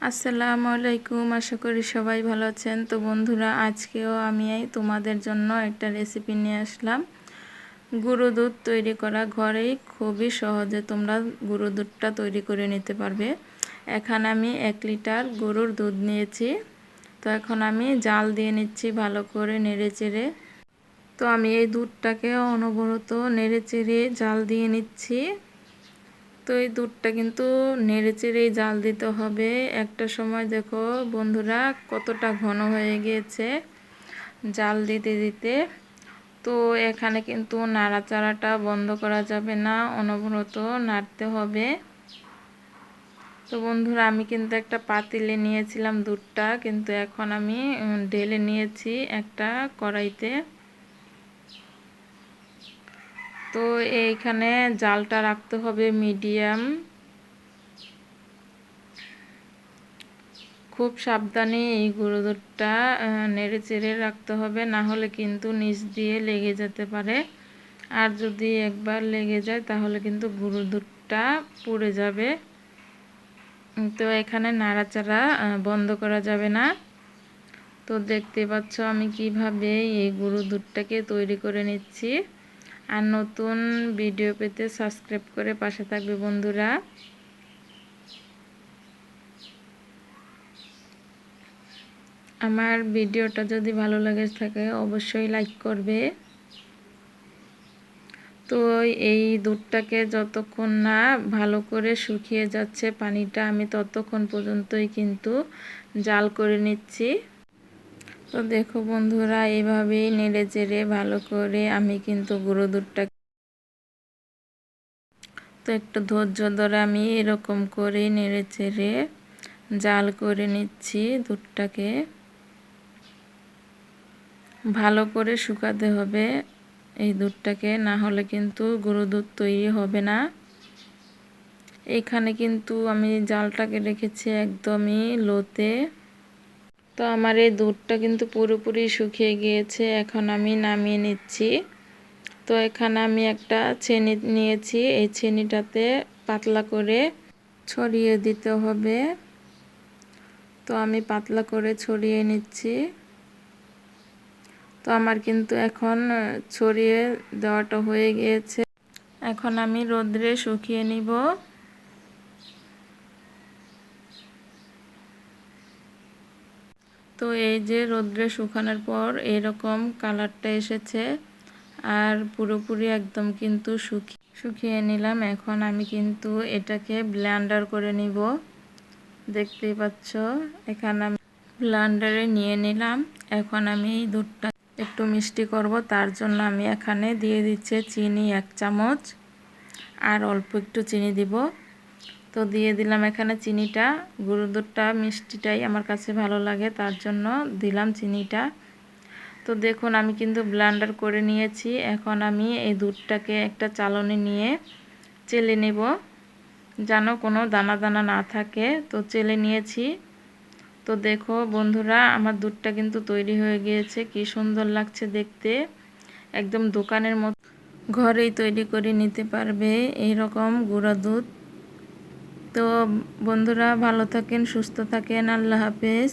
আসসালামু আলাইকুম, আশা করি সবাই ভালো আছেন। তো বন্ধুরা, আজকেও আমি তোমাদের জন্য একটা রেসিপি নিয়ে আসলাম। গুঁড়ো দুধ তৈরি করা ঘরেই খুবই সহজে তোমরা গুঁড়ো দুধটা তৈরি করে নিতে পারবে। এখন আমি এক লিটার গরুর দুধ নিয়েছি। তো এখন আমি জাল দিয়ে নিচ্ছি ভালো করে নেড়ে চেড়ে তো আমি এই দুধটাকে অনবরত নেড়ে চেড়ে জাল দিয়ে নিচ্ছি। তো এই দুধটা কিন্তু নেড়ে চেড়েই জাল দিতে হবে। একটা সময় দেখো বন্ধুরা কতটা ঘন হয়ে গিয়েছে জাল দিতে দিতে। তো এখানে কিন্তু নাড়াচাড়াটা বন্ধ করা যাবে না, অনবরত নাড়তে হবে। তো বন্ধুরা আমি কিন্তু একটা পাতিলে নিয়েছিলাম দুধটা, কিন্তু এখন আমি ঢেলে নিয়েছি একটা কড়াইতে। তো এইখানে জালটা রাখতে হবে মিডিয়াম। খুব সাবধানে এই গুঁড়ো দুধটা নেড়ে চেড়ে রাখতে হবে, না হলে কিন্তু নিচ দিয়ে লেগে যেতে পারে। আর যদি একবার লেগে যায়, তাহলে কিন্তু গুঁড়ো দুধটা পুড়ে যাবে। তো এখানে নাড়াচাড়া বন্ধ করা যাবে না। তো দেখতে পাচ্ছ আমি কীভাবে এই গুঁড়ো দুধটাকে তৈরি করে নিচ্ছি। আর নতুন ভিডিও পেতে সাবস্ক্রাইব করে পাশে থাকবে বন্ধুরা। আমার ভিডিওটা যদি ভালো লাগে থাকে, অবশ্যই লাইক করবে। তো এই দুধটাকে যতক্ষণ না ভালো করে শুকিয়ে যাচ্ছে পানিটা, আমি ততক্ষণ পর্যন্তই কিন্তু জাল করে নিচ্ছি। তো দেখো বন্ধুরা, এভাবেই নেড়ে চেড়ে ভালো করে আমি কিন্তু গুঁড়ো দুধটা তো একটু ধৈর্য ধরে আমি এরকম করে নেড়ে চেড়ে জাল করে নিচ্ছি দুধটাকে। ভালো করে শুকাতে হবে এই দুধটাকে, না হলে কিন্তু গরু দুধ তৈরি হবে না। এখানে কিন্তু আমি জালটাকে রেখেছি একদমই লোতে। তো আমার এই দুধটা কিন্তু পুরোপুরি শুকিয়ে গিয়েছে, এখন আমি নামিয়ে নিচ্ছি। তো এখানে আমি একটা চেনি নিয়েছি, এই চেনিটাতে পাতলা করে ছড়িয়ে দিতে হবে। তো আমি পাতলা করে ছড়িয়ে নিচ্ছি। তো আমার কিন্তু এখন ছড়িয়ে দেওয়াটা হয়ে গিয়েছে। এখন আমি রোদ্রে শুকিয়ে নিব। তো এই যে রোদ্রে শুকানোর পর এরকম কালারটা এসেছে আর পুরোপুরি একদম কিন্তু শুকিয়ে শুকিয়ে নিলাম। এখন আমি কিন্তু এটাকে ব্ল্যান্ডার করে নিব। দেখতেই পাচ্ছ, এখানে আমি ব্লেন্ডারে নিয়ে নিলাম। এখন আমি এই দুধটা একটু মিষ্টি করব, তার জন্য আমি এখানে দিয়ে দিচ্ছে চিনি এক চামচ। আর অল্প একটু চিনি দিব। তো দিয়ে দিলাম এখানে চিনিটা। গুঁড়ো দুধটা মিষ্টিটাই আমার কাছে ভালো লাগে, তার জন্য দিলাম চিনিটা। তো দেখুন, আমি কিন্তু ব্লান্ডার করে নিয়েছি। এখন আমি এই দুধটাকে একটা চালনি নিয়ে চেলে নেব। যেন কোনো দানা দানা না থাকে। তো চেলে নিয়েছি। তো দেখো বন্ধুরা, আমার দুধটা কিন্তু তৈরি হয়ে গিয়েছে। কি সুন্দর লাগছে দেখতে। একদম দোকানের মতো। ঘরেই তৈরি করে নিতে পারবে। এই রকম গুঁড়া দুধ। তো বন্ধুরা ভালো থাকেন সুস্থ থাকেন আল্লাহ হাফেজ।